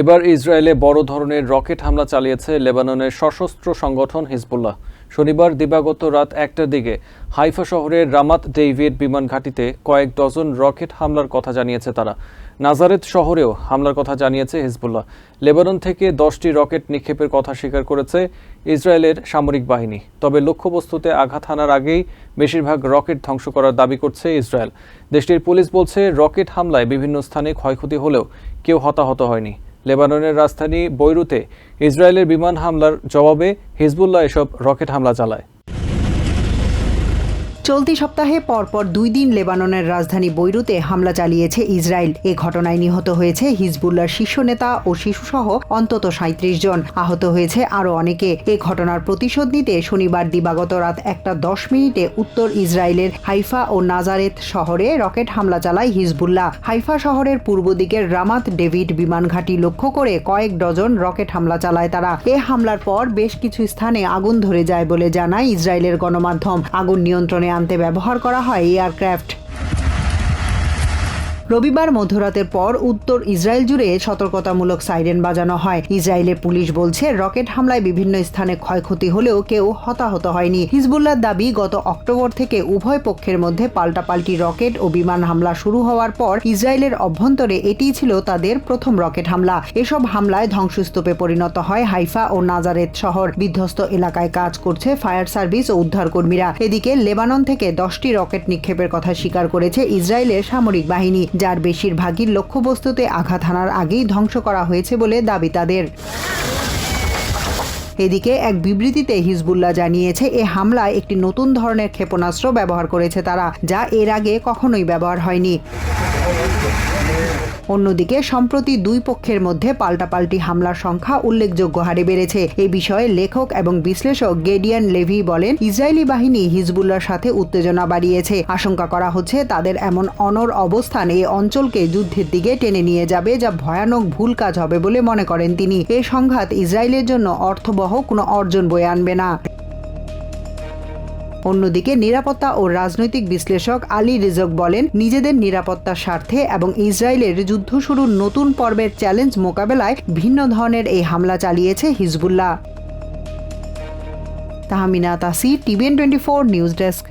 এবার ইসরায়েলে বড় ধরনের রকেট হামলা চালিয়েছে লেবাননের সশস্ত্র সংগঠন হিজবুল্লাহ। শনিবার দিবাগত রাত একটার দিকে হাইফা শহরের রামাত ডেভিড বিমান ঘাঁটিতে কয়েক ডজন রকেট হামলার কথা জানিয়েছে তারা। নাজারেত শহরেও হামলার কথা জানিয়েছে হিজবুল্লাহ। লেবানন থেকে দশটি রকেট নিক্ষেপের কথা স্বীকার করেছে ইসরায়েলের সামরিক বাহিনী। তবে লক্ষ্যবস্তুতে আঘাত হানার আগেই বেশিরভাগ রকেট ধ্বংস করার দাবি করছে ইসরায়েল। দেশটির পুলিশ বলছে, রকেট হামলায় বিভিন্ন স্থানে ক্ষয়ক্ষতি হলেও কেউ হতাহত হয়নি। লেবাননের রাজধানী বৈরুতে ইসরায়েলের বিমান হামলার জবাবে হিজবুল্লাহ এসব রকেট হামলা চালায়। চলতি সপ্তাহে পরপর দুই দিন লেবাননের রাজধানী বৈরুতে হামলা চালিয়েছে ইসরায়েল। এ ঘটনায় নিহত হয়েছে হিজবুল্লার শীর্ষ নেতা ও শিশুসহ অন্তত সাঁত্রিশ জন। আহত হয়েছে আরও অনেকে। এ ঘটনার প্রতিশোধ নিতে শনিবার দিবাগত রাত একটা দশ মিনিটে উত্তর ইসরায়েলের হাইফা ও নাজারেত শহরে রকেট হামলা চালায় হিজবুল্লাহ। হাইফা শহরের পূর্ব দিকের রামাত ডেভিড বিমান ঘাঁটি লক্ষ্য করে কয়েক ডজন রকেট হামলা চালায় তারা। এ হামলার পর বেশ কিছু স্থানে আগুন ধরে যায় বলে জানায় ইসরায়েলের গণমাধ্যম। আগুন নিয়ন্ত্রণে আনতে ব্যবহার করা হয় এয়ারক্রাফট। রবিবার মধ্যরাতের পর উত্তর ইসরায়েল জুড়ে সতর্কতামূলক সাইরেন বাজানো হয়। ইসরায়েলের পুলিশ বলছে, রকেট হামলায় বিভিন্ন স্থানে ক্ষয়ক্ষতি হলেও কেউ হতাহত হয়নি। হিজবুল্লার দাবি, গত অক্টোবর থেকে উভয় পক্ষের মধ্যে পাল্টাপাল্টি রকেট ও বিমান হামলা শুরু হওয়ার পর ইসরায়েলের অভ্যন্তরে এটিই ছিল তাদের প্রথম রকেট হামলা। এসব হামলায় ধ্বংসস্তূপে পরিণত হয় হাইফা ও নাজারেত শহর। বিধ্বস্ত এলাকায় কাজ করছে ফায়ার সার্ভিস ও উদ্ধারকর্মীরা। এদিকে লেবানন থেকে দশটি রকেট নিক্ষেপের কথা স্বীকার করেছে ইসরায়েলের সামরিক বাহিনী। যার বেশিরভাগই লক্ষ্যবস্তুতে আঘাত হানার আগেই ধ্বংস করা হয়েছে বলে দাবি তাদের। এদিকে এক বিবৃতিতে হিজবুল্লাহ জানিয়েছে, এ হামলায় একটি নতুন ধরনের ক্ষেপণাস্ত্র ব্যবহার করেছে তারা, যা এর আগে কখনোই ব্যবহার হয়নি। অন্যদিকে, সম্প্রতি দুই পক্ষের মধ্যে পাল্টাপাল্টি হামলার সংখ্যা উল্লেখযোগ্য হারে বেড়েছে। এ বিষয়ে লেখক এবং বিশ্লেষক গেডিয়ান লেভি বলেন, ইসরায়েলি বাহিনী হিজবুল্লার সাথে উত্তেজনা বাড়িয়েছে। আশঙ্কা করা হচ্ছে, তাদের এমন অনর অবস্থান এই অঞ্চলকে যুদ্ধের দিকে টেনে নিয়ে যাবে, যা ভয়ানক ভুল কাজ হবে বলে মনে করেন তিনি। এ সংঘাত ইসরায়েলের জন্য অর্থবহ, কোনো অর্জন বয়ে আনবে না। অন্যদিকে নিরাপত্তা ও রাজনৈতিক বিশ্লেষক আলী রিজক বলেন, নিজেদের নিরাপত্তার স্বার্থে এবং ইসরায়েলের যুদ্ধ শুরুর নতুন পর্বের চ্যালেঞ্জ মোকাবেলায় ভিন্ন ধরনের এই হামলা চালিয়েছে Hezbollah. Tahmina Tasi, TVN twenty four news desk.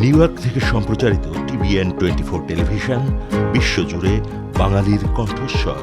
New York থেকে সম্প্রচারিত টিভিএন টোয়েন্টি ফোর টেলিভিশন, বিশ্বজুড়ে বাঙালির কণ্ঠস্বর।